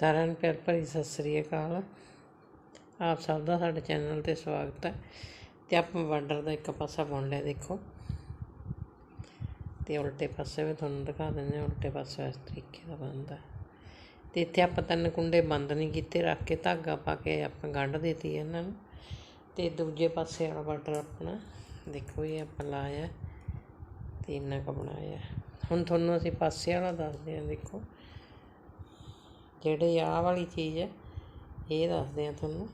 ਸਾਰਿਆਂ ਨੂੰ ਪਿਆਰ ਭਰੀ ਸਤਿ ਸ੍ਰੀ ਅਕਾਲ। ਆਪ ਸਭ ਦਾ ਸਾਡੇ ਚੈਨਲ ਤੇ ਸਵਾਗਤ ਹੈ ਤੇ ਆਪਾਂ ਬਾਰਡਰ ਦਾ ਇੱਕ ਪਾਸਾ ਬੁਣ ਲਿਆ ਦੇਖੋ। ਤੇ ਉਲਟੇ ਪਾਸੇ ਵੀ ਤੁਹਾਨੂੰ ਦਿਖਾ ਦਿੰਦੇ ਹਾਂ, ਉਲਟੇ ਪਾਸੇ ਇਸ ਤਰੀਕੇ ਦਾ ਬਣਦਾ। ਹੈ। ਤੇ ਇੱਥੇ ਆਪਾਂ ਤਿੰਨ ਕੁੰਡੇ ਬੰਦ ਨਹੀਂ ਕੀਤੇ, ਰੱਖ ਕੇ ਧਾਗਾ ਪਾ ਕੇ ਆਪਾਂ ਗੰਢ ਦਿੱਤੀ ਇਹਨਾਂ ਨੂੰ। ਤੇ ਦੂਜੇ ਪਾਸੇ ਵਾਲਾ ਬਾਰਡਰ ਆਪਣਾ, ਦੇਖੋ ਇਹ ਆਪਾਂ ਲਾਇਆ ਤੇ ਇੰਨਾ ਕੁ ਬਣਾਇਆ। ਹੁਣ ਤੁਹਾਨੂੰ ਅਸੀਂ ਪਾਸੇ ਵਾਲਾ ਦੱਸਦੇ ਹਾਂ, ਦੇਖੋ। ਜਿਹੜੀ ਆਹ ਵਾਲੀ ਚੀਜ਼ ਹੈ ਇਹ ਦੱਸਦੇ ਹਾਂ ਤੁਹਾਨੂੰ।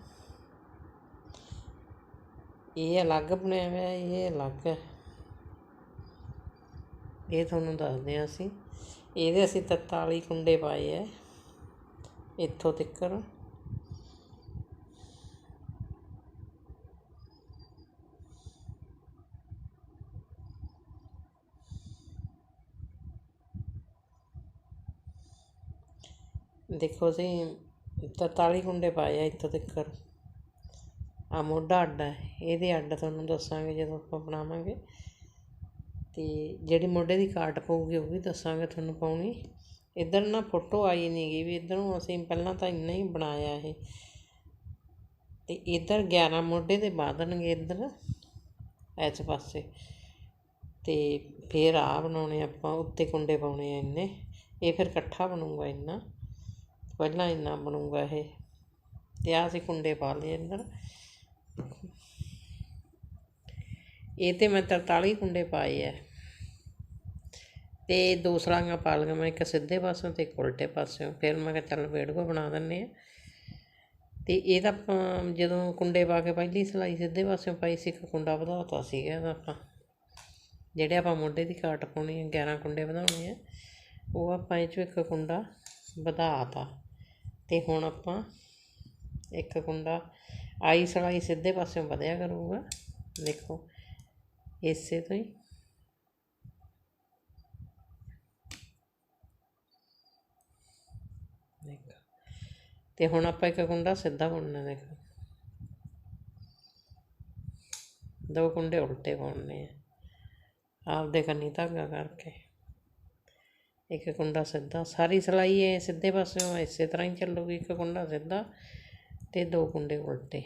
ਇਹ ਅਲੱਗ ਬਣਿਆ ਹੋਇਆ, ਇਹ ਅਲੱਗ ਹੈ ਇਹ ਤੁਹਾਨੂੰ ਦੱਸਦੇ ਹਾਂ ਅਸੀਂ। ਇਹਦੇ ਅਸੀਂ 43 ਕੁੰਡੇ ਪਾਏ ਹੈ ਇੱਥੋਂ ਤੱਕਰ। ਦੇਖੋ ਅਸੀਂ 43 ਕੁੰਡੇ ਪਾਏ ਆ ਇੱਥੋਂ ਤੱਕ। ਆਹ ਮੋਢਾ ਅੱਡ ਹੈ, ਇਹਦੇ ਅੱਡ ਤੁਹਾਨੂੰ ਦੱਸਾਂਗੇ ਜਦੋਂ ਆਪਾਂ ਬਣਾਵਾਂਗੇ। ਅਤੇ ਜਿਹੜੀ ਮੋਢੇ ਦੀ ਕਾਟ ਪਊਗੀ, ਉਹ ਵੀ ਦੱਸਾਂਗੇ ਤੁਹਾਨੂੰ ਪਾਉਣੀ। ਇੱਧਰ ਨਾ ਫੋਟੋ ਆਈ ਨਹੀਂ ਗਈ ਵੀ ਇੱਧਰੋਂ ਅਸੀਂ ਪਹਿਲਾਂ ਤਾਂ ਇੰਨਾ ਹੀ ਬਣਾਇਆ ਇਹ। ਅਤੇ ਇੱਧਰ 11 ਮੋਢੇ ਦੇ ਬਾਦਣਗੇ ਇੱਧਰ, ਇਸ ਪਾਸੇ। ਅਤੇ ਫਿਰ ਆ ਬਣਾਉਣੇ ਆਪਾਂ, ਉੱਤੇ ਕੁੰਡੇ ਪਾਉਣੇ ਆ ਇੰਨੇ। ਇਹ ਫਿਰ ਇਕੱਠਾ ਬਣੂਗਾ ਇੰਨਾ। ਪਹਿਲਾਂ ਇੰਨਾ ਬਣੂਗਾ ਇਹ। ਅਤੇ ਆਹ ਅਸੀਂ ਕੁੰਡੇ ਪਾ ਲਏ ਅੰਦਰ। ਇਹ ਤੇ ਮੈਂ 43 ਕੁੰਡੇ ਪਾਏ ਆ ਤੇ ਦੋ ਸਲਾਂਗਾ ਪਾ ਲਈਆਂ, ਮੈਂ ਇੱਕ ਸਿੱਧੇ ਪਾਸਿਓਂ ਤੇ ਇੱਕ ਉਲਟੇ ਪਾਸਿਓਂ। ਫਿਰ ਮੈਂ ਕਿਹਾ ਚੱਲ ਵੇੜ ਬਣਾ ਦਿੰਨੇ ਆ। ਤੇ ਇਹ ਤਾਂ ਆਪਾਂ ਜਦੋਂ ਕੁੰਡੇ ਪਾ ਕੇ ਪਹਿਲੀ ਸਲਾਈ ਸਿੱਧੇ ਪਾਸਿਓਂ ਪਾਈ ਸੀ, ਇੱਕ ਕੁੰਡਾ ਵਧਾਤਾ ਸੀਗਾ ਇਹਦਾ ਆਪਾਂ। ਜਿਹੜੇ ਆਪਾਂ ਮੋਢੇ ਦੀ ਕਾਟ ਪਾਉਣੀ ਹੈ 11 ਕੁੰਡੇ ਵਧਾਉਣੇ ਆ, ਉਹ ਆਪਾਂ ਇਹ 'ਚੋਂ ਇੱਕ ਕੁੰਡਾ ਵਧਾਤਾ। ਤੇ ਹੁਣ ਆਪਾਂ ਇੱਕ ਕੁੰਡਾ ਆਈ ਸਲਾਈ ਸਿੱਧੇ ਪਾਸਿਓਂ ਵਧਿਆ ਕਰੂਗਾ। ਦੇਖੋ, ਇਸੇ ਤੋਂ ਹੀ। ਦੇਖੋ। ਤੇ ਹੁਣ ਆਪਾਂ ਇੱਕ ਕੁੰਡਾ ਸਿੱਧਾ ਬੁਣਨਾ, ਦੇਖੋ। ਦੋ ਕੁੰਡੇ ਉਲਟੇ ਬੁਣਨੇ ਆ। ਆਪਦੇ ਕੰਨੀ ਧਾਗਾ ਕਰਕੇ। ਇੱਕ ਕੁੰਡਾ ਸਿੱਧਾ ਸਾਰੀ ਸਲਾਈ ਇਹ ਸਿੱਧੇ ਪਾਸਿਓਂ ਇਸੇ ਤਰ੍ਹਾਂ ਹੀ ਚੱਲੂਗੀ ਇੱਕ ਕੁੰਡਾ ਸਿੱਧਾ ਤੇ ਦੋ ਕੁੰਡੇ ਉਲਟੇ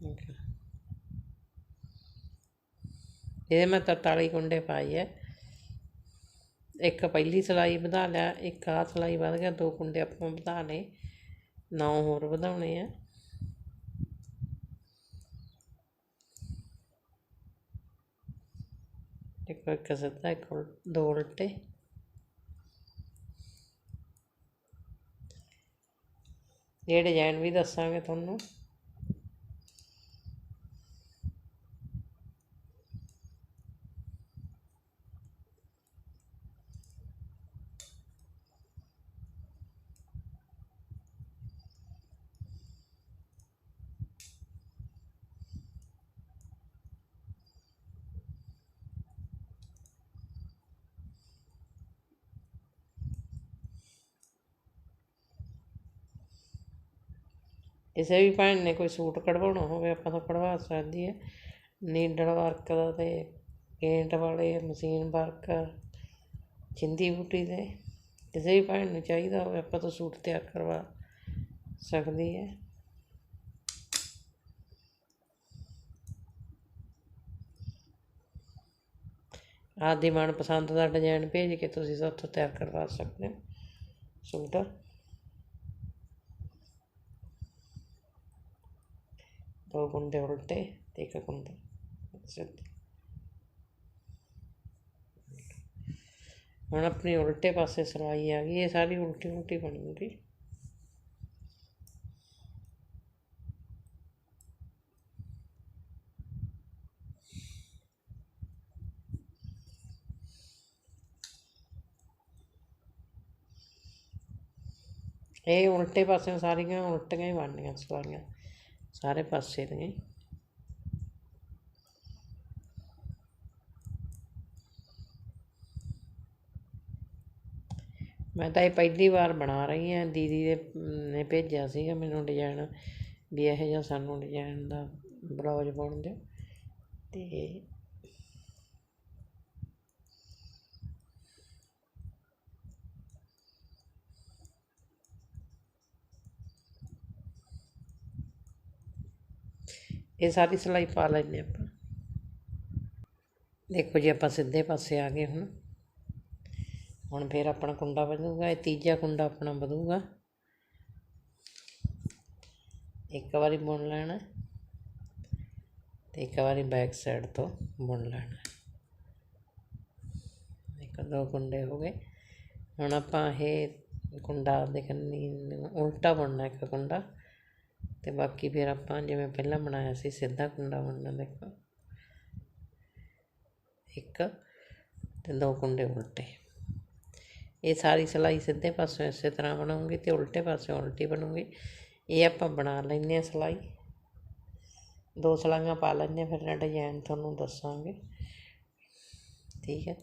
Okay. ਇਹਦੇ ਮੈਂ 43 ਕੁੰਡੇ ਪਾਈ ਹੈ ਇੱਕ ਪਹਿਲੀ ਸਿਲਾਈ ਵਧਾ ਲਿਆ, ਇੱਕ ਆਹ ਸਿਲਾਈ ਵੱਧ ਗਿਆ, ਦੋ ਕੁੰਡੇ ਆਪਾਂ ਵਧਾ ਲਏ, ਨੌ ਹੋਰ ਵਧਾਉਣੇ ਆ। ਇੱਕ ਇੱਕ ਸਿੱਧਾ, ਇੱਕ ਉਲ- ਦੋ ਉਲਟੇ। ਇਹ ਡਿਜ਼ਾਈਨ ਵੀ ਦੱਸਾਂਗੇ ਤੁਹਾਨੂੰ ਕਿਸੇ ਵੀ ਭੈਣ ਨੇ ਕੋਈ ਸੂਟ ਕਢਵਾਉਣਾ ਹੋਵੇ, ਆਪਾਂ ਤੋਂ ਕਢਵਾ ਸਕਦੀ ਹੈ ਨੀਡਲ ਵਰਕ ਦਾ ਤੇ ਪੇਂਟ ਵਾਲੇ, ਮਸ਼ੀਨ ਵਰਕ, ਚਿੰਦੀ ਬੂਟੀ ਦੇ ਕਿਸੇ ਵੀ ਭੈਣ ਨੂੰ ਚਾਹੀਦਾ ਹੋਵੇ ਆਪਾਂ ਤੋਂ ਸੂਟ ਤਿਆਰ ਕਰਵਾ ਸਕਦੀ ਹੈ ਆਪਦੀ ਮਨਪਸੰਦ ਦਾ ਡਿਜ਼ਾਈਨ ਭੇਜ ਕੇ ਤੁਸੀਂ ਸਾਥੋਂ ਤਿਆਰ ਕਰਵਾ ਸਕਦੇ ਹੋ ਸੂਟ। ਦੋ ਕੁੰਡੇ ਉਲਟੇ ਤੇ ਇੱਕ ਕੁੰਡਾ ਸਿੱਧਾ ਹੁਣ ਆਪਣੀ ਉਲਟੇ ਪਾਸੇ ਸਲਾਈ ਆ ਗਈ ਇਹ ਸਾਰੀ ਉਲਟੀ ਉਲਟੀ ਬਣੂਗੀ ਇਹ ਉਲਟੇ ਪਾਸਿਓਂ ਸਾਰੀਆਂ ਉਲਟੀਆਂ ਹੀ ਬਣਨੀਆਂ ਸਲਾਈਆਂ ਸਾਰੇ ਪਾਸੇ ਦੀਆਂ ਮੈਂ ਤਾਂ ਇਹ ਪਹਿਲੀ ਵਾਰ ਬਣਾ ਰਹੀ ਹਾਂ। ਦੀਦੀ ਦੇ, ਨੇ ਭੇਜਿਆ ਸੀਗਾ ਮੈਨੂੰ ਡਿਜ਼ਾਈਨ ਵੀ ਇਹੋ ਜਿਹਾ ਸਾਨੂੰ ਡਿਜ਼ਾਈਨ ਦਾ ਬਲਾਉਜ ਪਾਉਣ ਦਿਓ। ਅਤੇ ਇਹ ਸਾਰੀ ਸਿਲਾਈ ਪਾ ਲੈਂਦੇ ਆਪਾਂ। ਦੇਖੋ ਜੀ, ਆਪਾਂ ਸਿੱਧੇ ਪਾਸੇ ਆ ਗਏ ਹੁਣ। ਹੁਣ ਫਿਰ ਆਪਣਾ ਕੁੰਡਾ ਵਧੂਗਾ, ਇਹ ਤੀਜਾ ਕੁੰਡਾ ਆਪਣਾ ਵਧੂਗਾ। ਇੱਕ ਵਾਰੀ ਬੁਣ ਲੈਣਾ ਤੇ ਇੱਕ ਵਾਰੀ ਬੈਕ ਸਾਈਡ ਤੋਂ ਬੁਣ ਲੈਣਾ ਇੱਕ ਦੋ ਕੁੰਡੇ ਹੋ ਗਏ। ਹੁਣ ਆਪਾਂ ਇਹ ਕੁੰਡਾ ਦੇ ਕੰਨੀ ਉਲਟਾ ਬੁਣਨਾ ਇੱਕ ਕੁੰਡਾ। ਅਤੇ ਬਾਕੀ ਫਿਰ ਆਪਾਂ ਜਿਵੇਂ ਪਹਿਲਾਂ ਬਣਾਇਆ ਸੀ ਸਿੱਧਾ ਕੁੰਡਾ ਬਣਨਾ ਦੇਖੋ। ਇੱਕ ਅਤੇ ਦੋ ਕੁੰਡੇ ਉਲਟੇ। ਇਹ ਸਾਰੀ ਸਿਲਾਈ ਸਿੱਧੇ ਪਾਸੇ ਇਸੇ ਤਰ੍ਹਾਂ ਬਣਾਉਂਗੀ ਤੇ ਉਲਟੇ ਪਾਸੇ ਉਲਟੀ ਬਣੂਗੀ। ਇਹ ਆਪਾਂ ਬਣਾ ਲੈਂਦੇ ਹਾਂ ਸਿਲਾਈ। ਦੋ ਸਲਾਈਆਂ ਪਾ ਲੈਂਦੇ ਹਾਂ, ਫਿਰ ਡਿਜ਼ਾਈਨ ਤੁਹਾਨੂੰ ਦੱਸਾਂਗੇ। ਠੀਕ ਹੈ।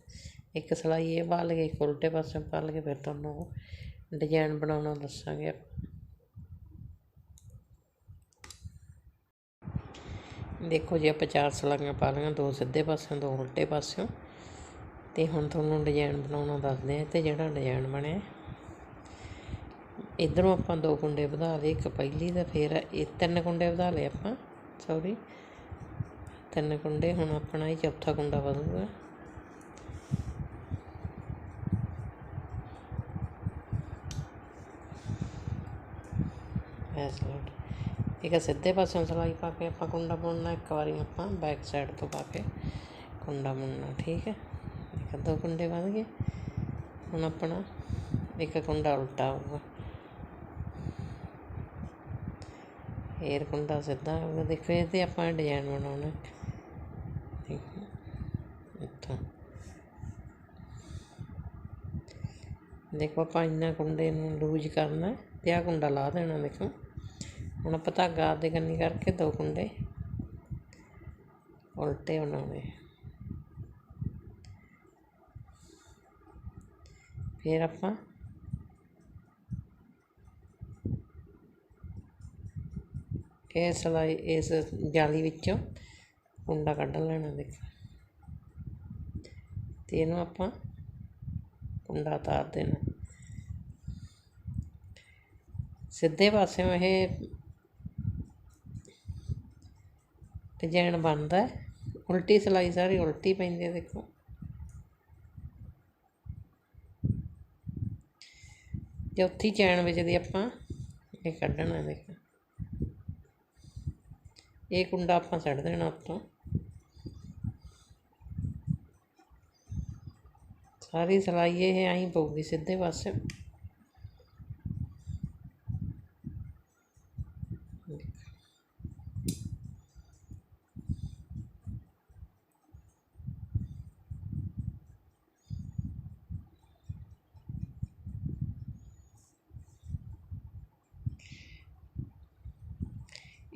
ਇੱਕ ਸਿਲਾਈ ਇਹ ਪਾ ਲਗੇ ਇੱਕ ਉਲਟੇ ਪਾਸੇ ਪਾ ਲਗੇ ਫਿਰ ਤੁਹਾਨੂੰ ਡਿਜ਼ਾਈਨ ਬਣਾਉਣਾ ਦੱਸਾਂਗੇ ਦੇਖੋ ਜੀ, ਆਪਾਂ ਚਾਰ ਸਲਾਈਆਂ ਪਾ ਲਈਆਂ, ਦੋ ਸਿੱਧੇ ਪਾਸਿਓਂ, ਦੋ ਉਲਟੇ ਪਾਸਿਓਂ। ਤੇ ਹੁਣ ਤੁਹਾਨੂੰ ਡਿਜ਼ਾਈਨ ਬਣਾਉਣਾ ਦੱਸਦੇ ਆ ਤੇ ਜਿਹੜਾ ਡਿਜ਼ਾਈਨ ਬਣਿਆ। ਇਧਰੋਂ ਆਪਾਂ ਦੋ ਕੁੰਡੇ ਵਧਾ ਲਏ, ਇੱਕ ਪਹਿਲੀ ਦਾ ਫਿਰ ਇਹ ਤਿੰਨ ਕੁੰਡੇ ਵਧਾ ਲਏ ਆਪਾਂ ਸੌਰੀ ਤਿੰਨ ਕੁੰਡੇ, ਹੁਣ ਆਪਣਾ ਇਹ ਚੌਥਾ ਕੁੰਡਾ ਵਧੂਗਾ। ਐਸ ਲੋਟ ਇੱਕ ਸਿੱਧੇ ਪਾਸਿਓਂ ਸਲਾਈ ਪਾ ਕੇ ਆਪਾਂ ਕੁੰਡਾ ਬੁਣਨਾ, ਇੱਕ ਵਾਰੀ ਆਪਾਂ ਬੈਕ ਸਾਈਡ ਤੋਂ ਪਾ ਕੇ ਕੁੰਡਾ ਬੁਣਨਾ, ਠੀਕ ਹੈ? ਇੱਕ ਦੋ ਕੁੰਡੇ ਵਧ ਗਏ। ਹੁਣ ਆਪਣਾ ਇੱਕ ਕੁੰਡਾ ਉਲਟਾ ਆਊਗਾ ਫੇਰ ਕੁੰਡਾ ਸਿੱਧਾ ਆਊਗਾ ਦੇਖੋ, ਇਹ ਤੇ ਆਪਾਂ ਡਿਜ਼ਾਈਨ ਬਣਾਉਣਾ। ਦੇਖੋ, ਇੱਥੋਂ। ਦੇਖੋ, ਆਪਾਂ ਇੰਨਾ ਕੁੰਡੇ ਨੂੰ ਲੂਜ ਕਰਨਾ ਤੇ ਆ ਕੁੰਡਾ ਲਾ ਦੇਣਾ, ਦੇਖੋ। ਹੁਣ ਆਪਾਂ ਧਾਗਾ ਆਪਦੇ ਕੰਨੀ ਕਰਕੇ ਦੋ ਕੁੰਡੇ ਉਲਟੇ ਬਣਾਉਣੇ। ਫਿਰ ਆਪਾਂ ਇਹ ਸਿਲਾਈ ਇਸ ਜਾਲੀ ਵਿੱਚੋਂ ਕੁੰਡਾ ਕੱਢ ਲੈਣਾ ਦੇਖੋ। ਤੇ ਇਹਨੂੰ ਆਪਾਂ ਕੁੰਡਾ ਤਾਰ ਦੇਣਾ। ਸਿੱਧੇ ਪਾਸਿਓਂ ਇਹ ਡਿਜ਼ਾਈਨ ਬਣਦਾ ਉਲਟੀ ਸਿਲਾਈ ਸਾਰੀ ਉਲਟੀ ਪੈਂਦੀ ਹੈ, ਦੇਖੋ। ਚੌਥੀ ਚੈਨ ਵਿੱਚ ਦੀ ਆਪਾਂ, ਇਹ ਕੱਢਣਾ ਦੇਖੋ। ਇਹ ਕੁੰਡਾ ਆਪਾਂ ਛੱਡ ਦੇਣਾ ਉੱਤੋਂ। ਸਾਰੀ ਸਿਲਾਈ ਇਹ ਐਂ ਪਊਗੀ, ਸਿੱਧੇ ਪਾਸੇ।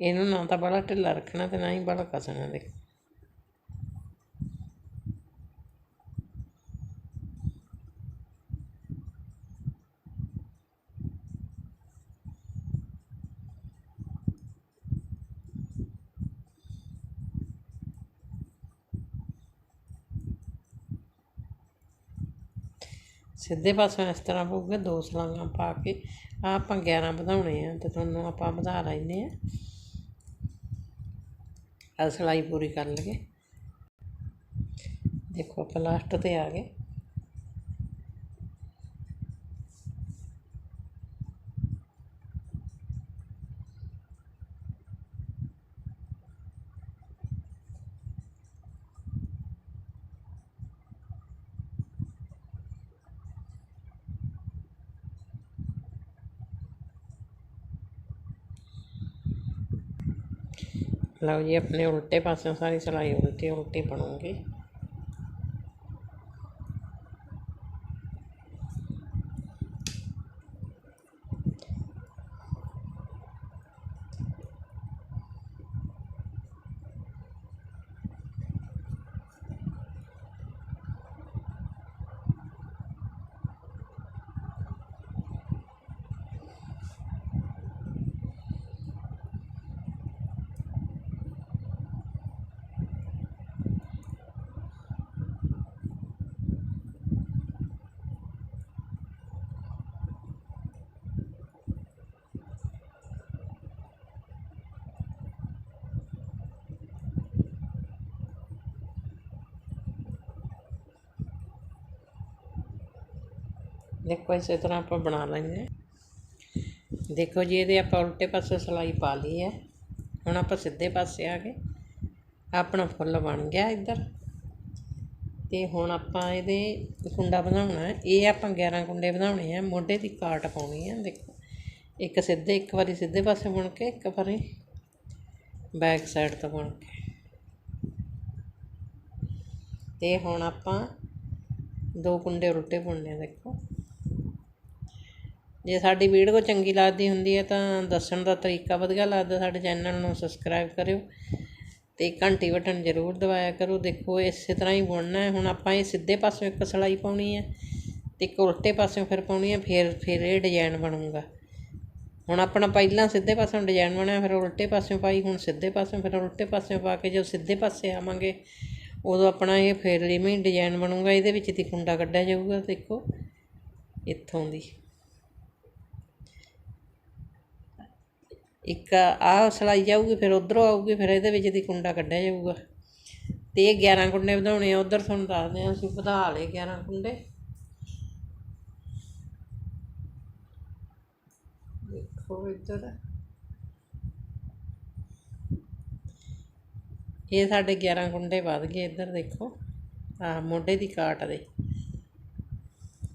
ਇਹਨੂੰ ਨਾ ਤਾਂ ਬੜਾ ਢਿੱਲਾ ਰੱਖਣਾ ਤੇ ਨਾ ਹੀ ਬੜਾ ਕੱਸਣਾ ਦੇ ਸਿੱਧੇ ਪਾਸੋਂ ਇਸ ਤਰ੍ਹਾਂ ਪਊਗਾ, ਦੋ ਸਲਾਈਆਂ ਪਾ ਕੇ। ਆ ਆਪਾਂ 11 ਵਧਾਉਣੇ ਆ ਤੇ ਤੁਹਾਨੂੰ ਆਪਾਂ ਵਧਾ ਲੈਂਦੇ ਆ ਆ। ਸਿਲਾਈ ਪੂਰੀ ਕਰ ਲਗੇ ਦੇਖੋ ਆਪਾਂ ਲਾਸਟ ਤੇ ਆ ਗਏ। ਲਓ ਜੀ ਆਪਣੇ ਉਲਟੇ ਪਾਸਿਓਂ ਸਾਰੀ ਸਿਲਾਈ ਉਲਟੀ ਉਲਟੀ ਬਣੂਗੀ। ਦੇਖੋ ਇਸੇ ਤਰ੍ਹਾਂ ਆਪਾਂ ਬਣਾ ਲੈਂਦੇ ਹਾਂ। ਦੇਖੋ ਜੀ, ਇਹਦੇ ਆਪਾਂ ਉਲਟੇ ਪਾਸੇ ਸਲਾਈ ਪਾ ਲਈ ਹੈ। ਹੁਣ ਆਪਾਂ ਸਿੱਧੇ ਪਾਸੇ ਆ ਗਏ। ਆਪਣਾ ਫੁੱਲ ਬਣ ਗਿਆ ਇੱਧਰ। ਤੇ ਹੁਣ ਆਪਾਂ ਇਹਦੇ ਕੁੰਡਾ ਬਣਾਉਣਾ ਹੈ। ਇਹ ਆਪਾਂ 11 ਕੁੰਡੇ ਬਣਾਉਣੇ ਆ। ਮੋਢੇ ਦੀ ਕਾਟ ਪਾਉਣੀ ਹੈ ਦੇਖੋ। ਇੱਕ ਸਿੱਧੇ, ਇੱਕ ਵਾਰੀ ਸਿੱਧੇ ਪਾਸੇ ਬੁਣ ਕੇ, ਇੱਕ ਵਾਰੀ ਬੈਕ ਸਾਈਡ ਤੋਂ ਬੁਣ ਕੇ। ਤੇ ਹੁਣ ਆਪਾਂ ਦੋ ਕੁੰਡੇ ਉਲਟੇ ਬੁਣਨੇ ਆ, ਦੇਖੋ। ਜੇ ਸਾਡੀ ਵੀਡੀਓ ਚੰਗੀ ਲੱਗਦੀ ਹੁੰਦੀ ਹੈ ਤਾਂ ਦੱਸਣ ਦਾ ਤਰੀਕਾ ਵਧੀਆ ਲੱਗਦਾ, ਸਾਡੇ ਚੈਨਲ ਨੂੰ ਸਬਸਕ੍ਰਾਈਬ ਕਰਿਓ ਤੇ ਘੰਟੀ ਬਟਨ ਜ਼ਰੂਰ ਦਬਾਇਆ ਕਰੋ। ਦੇਖੋ, ਇਸੇ ਤਰ੍ਹਾਂ ਹੀ ਬੁਣਨਾ ਹੈ। ਹੁਣ ਆਪਾਂ ਇਹ ਸਿੱਧੇ ਪਾਸੋਂ ਇੱਕ ਸਲਾਈ ਪਾਉਣੀ ਹੈ ਤੇ ਇੱਕ ਉਲਟੇ ਪਾਸਿਓਂ ਫਿਰ ਪਾਉਣੀ ਹੈ, ਫਿਰ ਫਿਰ ਇਹ ਡਿਜ਼ਾਈਨ ਬਣੂਗਾ। ਹੁਣ ਆਪਣਾ ਪਹਿਲਾਂ ਸਿੱਧੇ ਪਾਸਿਓਂ ਡਿਜ਼ਾਈਨ ਬਣਿਆ, ਫਿਰ ਉਲਟੇ ਪਾਸਿਓਂ ਪਾਈ, ਹੁਣ ਸਿੱਧੇ ਪਾਸਿਓਂ ਫਿਰ ਉਲਟੇ ਪਾਸਿਓਂ ਪਾ ਕੇ ਜਦੋਂ ਸਿੱਧੇ ਪਾਸੇ ਆਵਾਂਗੇ, ਉਦੋਂ ਆਪਣਾ ਇਹ ਫਿਰ ਲਿਵੇਂ ਡਿਜ਼ਾਈਨ ਬਣੂਗਾ। ਇਹਦੇ ਵਿੱਚ ਦੀ ਕੁੰਡਾ ਕੱਢਿਆ ਜਾਊਗਾ, ਦੇਖੋ, ਇੱਥੋਂ ਦੀ। ਇੱਕ ਆਹ ਸਲਾਈ ਜਾਊਗੀ, ਫਿਰ ਉਧਰੋਂ ਆਊਗੀ, ਫਿਰ ਇਹਦੇ ਵਿੱਚ ਦੀ ਕੁੰਡਾ ਕੱਢਿਆ ਜਾਊਗਾ। ਤੇ ਇਹ 11 ਕੁੰਡੇ ਵਧਾਉਣੇ ਆ, ਉਧਰ ਤੁਹਾਨੂੰ ਦੱਸਦੇ ਆ ਅਸੀਂ ਵਧਾ ਲਏ 11 ਕੁੰਡੇ। ਦੇਖੋ ਇੱਧਰ। ਇਹ ਸਾਡੇ 11 ਕੁੰਡੇ ਵੱਧ ਗਏ ਇੱਧਰ, ਦੇਖੋ। ਆ ਮੋਢੇ ਦੀ ਕਾਟ ਦੇ।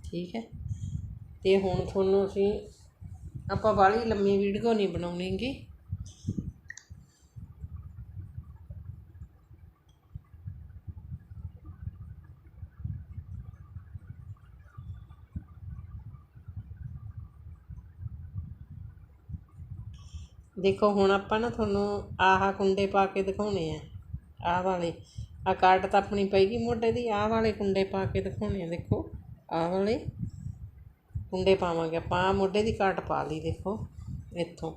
ਠੀਕ ਹੈ। ਤੇ ਹੁਣ ਤੁਹਾਨੂੰ ਅਸੀਂ ਆਪਾਂ ਬਾਹਲੀ ਲੰਮੀ ਵੀਡੀਓ ਨਹੀਂ ਬਣਾਉਣੀਗੀ। ਦੇਖੋ, ਹੁਣ ਆਪਾਂ ਨਾ ਤੁਹਾਨੂੰ ਆਹ ਕੁੰਡੇ ਪਾ ਕੇ ਦਿਖਾਉਣੇ ਆ। ਆਹ ਵਾਲੇ। ਆ ਕਾਟ ਤਾਂ ਆਪਣੀ ਪਏਗੀ ਮੋਢੇ ਦੀ। ਆਹ ਵਾਲੇ ਕੁੰਡੇ ਪਾ ਕੇ ਦਿਖਾਉਣੇ ਆ, ਦੇਖੋ। ਆਹ ਵਾਲੇ। ਕੁੰਡੇ ਪਾਵਾਂਗੇ। ਆਪਾਂ ਆਹ ਮੋਢੇ ਦੀ ਘਾਟ ਪਾ ਲਈ, ਦੇਖੋ, ਇੱਥੋਂ।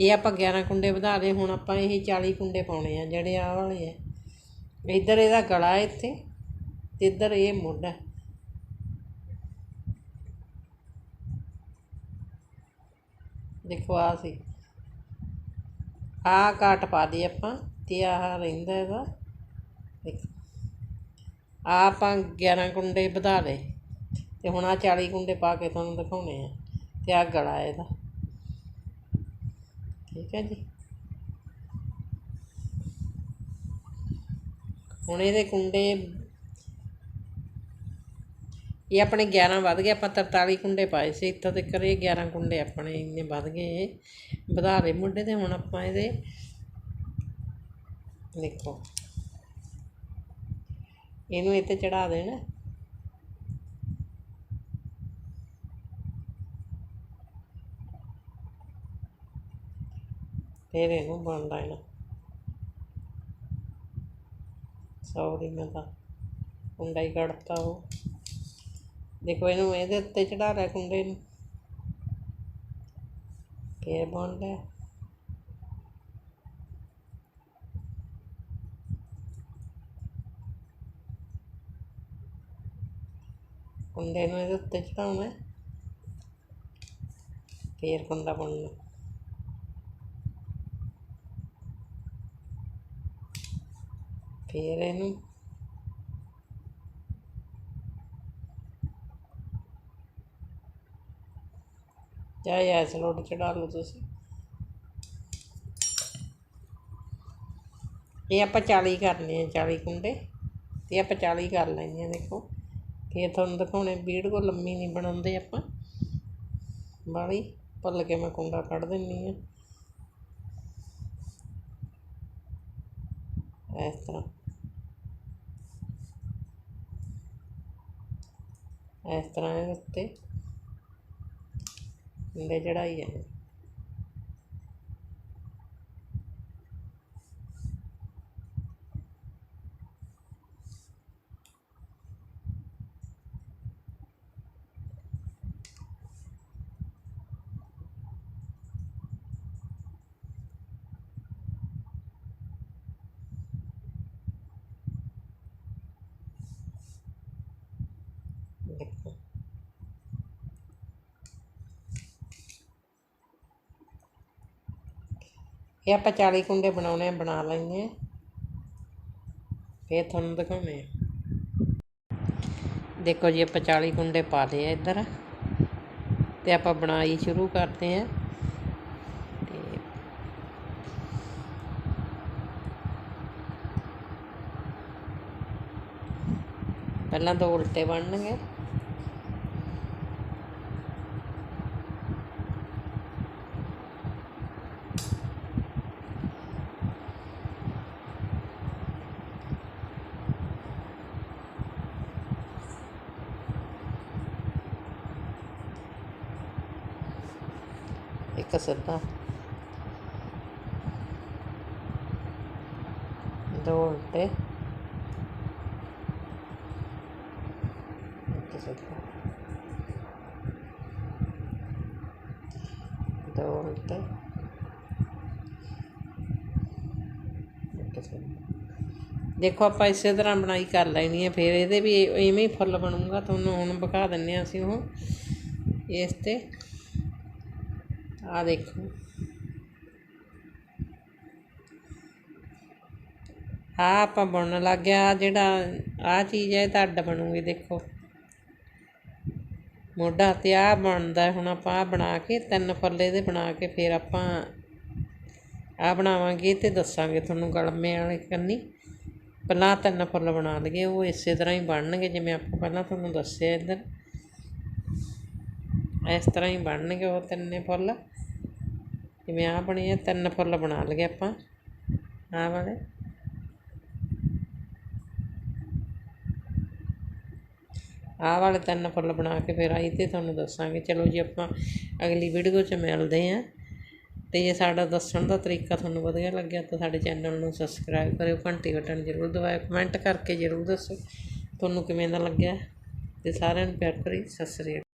ਇਹ ਆਪਾਂ 11 ਕੁੰਡੇ ਵਧਾ ਲਏ, ਹੁਣ ਆਪਾਂ ਇਹ 40 ਕੁੰਡੇ ਪਾਉਣੇ ਆ, ਜਿਹੜੇ ਆ ਵਾਲੇ ਆ। ਇੱਧਰ ਇਹਦਾ ਗਲਾ ਇੱਥੇ ਤੇ ਇੱਧਰ ਇਹ ਮੋਢਾ ਦੇਖੋ ਆ ਸੀ। ਆਹ ਕਾਟ ਪਾ ਦੀ ਆਪਾਂ ਤੇ ਆਹ ਰਹਿੰਦਾ ਇਹਦਾ। ਆ ਆਪਾਂ 11 ਕੁੰਡੇ ਵਧਾ ਲਏ। ਤੇ ਹੁਣ ਆ 40 ਕੁੰਡੇ ਪਾ ਕੇ ਤੁਹਾਨੂੰ ਦਿਖਾਉਣੇ ਆ, ਤੇ ਆ ਗਲਾ ਇਹਦਾ। ਠੀਕ ਹੈ ਜੀ। ਹੁਣ ਇਹਦੇ ਕੁੰਡੇ ਇਹ ਆਪਣੇ 11 ਵੱਧ ਗਏ, ਆਪਾਂ 43 ਕੁੰਡੇ ਪਾਏ ਸੀ, ਇੱਥੋਂ ਤੱਕ ਇਹ 11 ਕੁੰਡੇ ਆਪਣੇ ਇੰਨੇ ਵੱਧ ਗਏ ਵਧਾ ਲਏ ਮੁੰਡੇ ਤੇ ਹੁਣ ਆਪਾਂ ਇਹਦੇ, ਦੇਖੋ। ਇਹਨੂੰ ਇੱਥੇ ਚੜਾ ਦੇਣਾ। ਫਿਰ ਇਹਨੂੰ ਬਣ ਲੈਣਾ ਸੌਰੀ ਮੈਂ ਤਾਂ ਕੁੰਡਾ ਹੀ ਕੱਢਤਾ ਉਹ ਦੇਖੋ ਇਹਨੂੰ ਇਹਦੇ ਉੱਤੇ ਚੜਾ ਲਿਆ ਕੁੰਡੇ ਨੂੰ ਫੇਰ ਬਣ ਲਿਆ ਕੁੰਡੇ ਨੂੰ ਇਹਦੇ ਉੱਤੇ ਚੜਾਉਣਾ ਫੇਰ ਇਹਨੂੰ ਚਾਹੇ ਐਸ ਲੋਡ ਚੜਾ ਲਓ ਤੁਸੀਂ ਇਹ ਆਪਾਂ 40 ਕਰਨੇ ਆ 40 ਕੁੰਡੇ ਤੇ ਆਪਾਂ 40 ਕਰ ਲੈਣੇ ਆ ਦੇਖੋ ਫੇਰ ਤੁਹਾਨੂੰ ਦਿਖਾਉਣੇ ਵੀਡੀਓ ਲੰਮੀ ਨਹੀਂ ਬਣਾਉਂਦੇ ਆਪਾਂ ਬਾਲੀ ਭੁੱਲ ਕੇ ਮੈਂ ਕੁੰਡਾ ਕੱਢ ਦਿੰਨੀ ਆ ਇਸ ਤਰ੍ਹਾਂ ਇਸ ਤਰ੍ਹਾਂ ਇਹਦੇ ਉੱਤੇ। ਕੁੰਡੇ ਚੜਾਈ ਜਾਣੇ ਦੇਖੋ ਇਹ ਆਪਾਂ 40 ਕੁੰਡੇ ਬਣਾਉਣੇ ਆ, ਬਣਾ ਲੈਂਦੇ ਆ। ਫੇਰ ਤੁਹਾਨੂੰ ਦਿਖਾਉਣੇ ਆ। ਦੇਖੋ ਜੀ, ਆਪਾਂ 40 ਕੁੰਡੇ ਪਾ ਲਏ ਆ ਇੱਧਰ। ਤੇ ਆਪਾਂ ਬਣਾਈ ਸ਼ੁਰੂ ਕਰਦੇ ਆਂ। ਪਹਿਲਾਂ ਦੋ ਉਲਟੇ ਬਣਨਗੇ। ਇੱਕ ਸਿੱਧਾ। ਦੋ ਉਲਟੇ। ਦੋ ਉਲਟੇ। ਦੇਖੋ ਆਪਾਂ ਇਸੇ ਤਰ੍ਹਾਂ ਬਣਾਈ ਕਰ ਲੈਣੀ ਹੈ ਫਿਰ ਇਹਦੇ ਵੀ ਇਵੇਂ ਹੀ ਫੁੱਲ ਬਣੂਗਾ, ਤੁਹਾਨੂੰ ਹੁਣ ਵਿਖਾ ਦਿੰਨੇ ਆ ਅਸੀਂ ਉਹ। ਇਸ ਤੇ ਆ ਦੇਖੋ। ਆ ਆਪਾਂ ਬੁਣਨ ਲੱਗ ਗਿਆ ਆਹ ਜਿਹੜਾ ਆ ਚੀਜ਼ ਹੈ, ਇਹ ਤਾਂ ਬਣੂਗੀ, ਦੇਖੋ। ਮੋਢਾ ਤੇ ਆ ਬਣਦਾ ਹੁਣ ਆਪਾਂ ਆ ਬਣਾ ਕੇ, ਤਿੰਨ ਫੁੱਲ ਇਹਦੇ ਬਣਾ ਕੇ ਫਿਰ ਆਪਾਂ ਆ ਬਣਾਵਾਂਗੇ ਤੇ ਦੱਸਾਂਗੇ ਤੁਹਾਨੂੰ ਗਲਮੇ ਵਾਲੇ ਕੰਨੀ। ਪਹਿਲਾਂ ਤਿੰਨ ਫੁੱਲ ਬਣਾ ਲਈਏ, ਉਹ ਇਸੇ ਤਰ੍ਹਾਂ ਹੀ ਬਣਨਗੇ, ਜਿਵੇਂ ਆਪਾਂ ਪਹਿਲਾਂ ਤੁਹਾਨੂੰ ਦੱਸਿਆ ਇੱਧਰ। ਇਸ ਤਰ੍ਹਾਂ ਹੀ ਬਣਨਗੇ ਉਹ ਤਿੰਨੇ ਫੁੱਲ। ਜਿਵੇਂ ਆਹ ਬਣੇ ਆ, ਤਿੰਨ ਫੁੱਲ ਬਣਾ ਲਏ ਆਪਾਂ। ਆਹ ਵਾਲੇ। ਆਹ ਵਾਲੇ ਤਿੰਨ ਫੁੱਲ ਬਣਾ ਕੇ ਫਿਰ ਆਈ ਤੇ ਤੁਹਾਨੂੰ ਦੱਸਾਂਗੇ। ਚਲੋ ਜੀ, ਆਪਾਂ ਅਗਲੀ ਵੀਡੀਓ 'ਚ ਮਿਲਦੇ ਆਂ ਤੇ ਜੇ ਸਾਡਾ ਦੱਸਣ ਦਾ ਤਰੀਕਾ ਤੁਹਾਨੂੰ ਵਧੀਆ ਲੱਗਿਆ ਤਾਂ ਸਾਡੇ ਚੈਨਲ ਨੂੰ ਸਬਸਕ੍ਰਾਈਬ ਕਰਿਓ। ਘੰਟੀ ਬਟਨ ਜ਼ਰੂਰ ਦਬਾਇਓ। ਕਮੈਂਟ ਕਰਕੇ ਜ਼ਰੂਰ ਦੱਸੋ। ਤੁਹਾਨੂੰ ਕਿਵੇਂ ਦਾ ਲੱਗਿਆ? ਤੇ ਸਾਰਿਆਂ ਨੂੰ ਪਿਆਰ ਭਰੀ ਸਤਿ ਸ੍ਰੀ ਅਕਾਲ।